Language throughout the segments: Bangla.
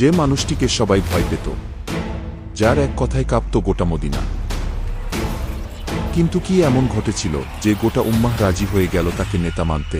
যে মানুষটিকে সবাই ভয় পেত, যার এক কথায় কাঁপত গোটা মদিনা। কিন্তু কি এমন ঘটেছিল যে গোটা উম্মাহ রাজি হয়ে গেল তাকে নেতা মানতে?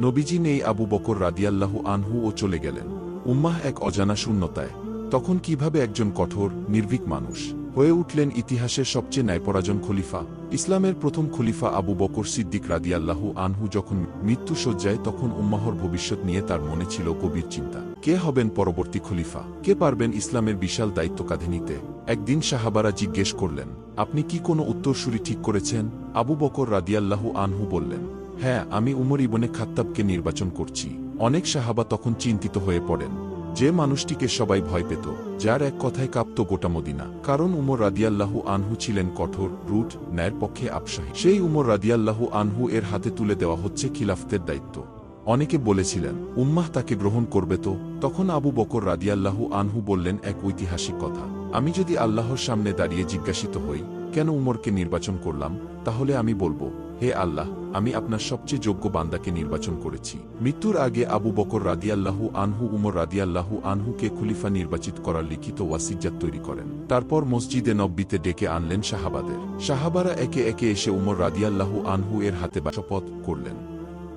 নবীজি নেই আবু বকর রাদিয়াল্লাহু আনহু ও চলে গেলেন। উম্মাহ এক অজানা শূন্যতায়, তখন কীভাবে একজন কঠোর, নির্ভীক মানুষ? হয়ে উঠলেন ইতিহাসের সবচেয়ে ন্যায়পরাজন খলিফা। ইসলামের প্রথম খলিফা আবু বকর সিদ্দিক রাদিয়াল্লাহু আনহু যখন মৃত্যু সজ্জায় তখন উম্মাহর ভবিষ্যৎ নিয়ে তার মনে ছিল গভীর চিন্তা। কে হবেন পরবর্তী খলিফা? কে পারবেন ইসলামের বিশাল দায়িত্ব কাঁধে নিতে? একদিন সাহাবারা জিজ্ঞেস করলেন, আপনি কি কোনো উত্তরসূরি ঠিক করেছেন? আবু বকর রাদিয়াল্লাহু আনহু বললেন হ্যাঁ আমি উমর ইবনে খাত্তাবকে নির্বাচন করছি। অনেক সাহাবা তখন চিন্তিত হয়ে পড়েন। যে মানুষটিকে সবাই ভয় পেত, যার এক কথায় কাঁপত গোটা মদিনা। কারণ উমর রাদিয়াল্লাহু আনহু ছিলেন কঠোর, রুট, ন্যায়ের পক্ষে আপসাহী সেই উমর রাদিয়াল্লাহু আনহু এর হাতে তুলে দেওয়া হচ্ছে খিলাফতের দায়িত্ব। অনেকে বলেছিলেন, উম্মাহ তাকে গ্রহণ করবে তো? তখন আবু বকর রাদিয়াল্লাহু আনহু বললেন, এক ঐতিহাসিক কথা। আমি যদি আল্লাহর সামনে দাঁড়িয়ে জিজ্ঞাসিত হই কেন উমরকে নির্বাচন করলাম? তাহলে আমি বলব, হে আল্লাহ, আমি আপনার সবচেয়ে যোগ্য বান্দাকে নির্বাচন করেছি। মৃত্যুর আগে আবু বকর রাদিয়াল্লাহু আনহু, উমর রাদিয়াল্লাহু আনহুকে খুলিফা নির্বাচিত করার লিখিত ওয়াসিজাত তৈরি করেন। তারপর মসজিদে নব্বীতে ডেকে আনলেন শাহাবাদের। শাহাবারা একে একে এসে উমর রাদিয়াল্লাহু আনহু এর হাতে শপথ করলেন।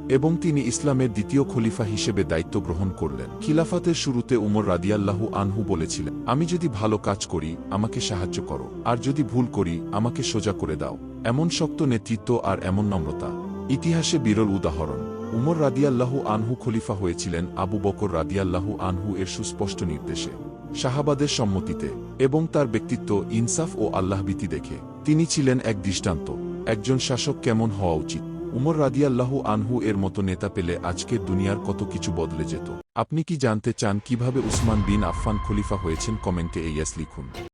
এবং তিনি ইসলামের দ্বিতীয় খলিফা হিসেবে দায়িত্ব গ্রহণ করলেন। খিলাফাতের শুরুতে উমর রাদিয়াল্লাহু আনহু বলেছিলেন, আমি যদি ভালো কাজ করি, আমাকে সাহায্য করো। আর যদি ভুল করি, আমাকে সোজা করে দাও। এমন শক্ত নেতৃত্ব আর এমন নম্রতা। ইতিহাসে বিরল উদাহরণ। উমর রাদিয়াল্লাহু আনহু খলিফা হয়েছিলেন আবু বকর রাদিয়াল্লাহু আনহু এর সুস্পষ্ট নির্দেশে। সাহাবাদের সম্মতিতে এবং তার ব্যক্তিত্ব, ইনসাফ ও আল্লাহভীতি দেখে। তিনি ছিলেন এক দৃষ্টান্ত। একজন শাসক কেমন হওয়া উচিত? উমর রাদিয়াল্লাহু আনহু এর মতো নেতা পেলে আজকে দুনিয়ার কত কিছু বদলে যেত। আপনি কি জানতে চান কীভাবে উসমান বিন আফফান খলিফা হয়েছেন? কমেন্টে এইয়াস লিখুন।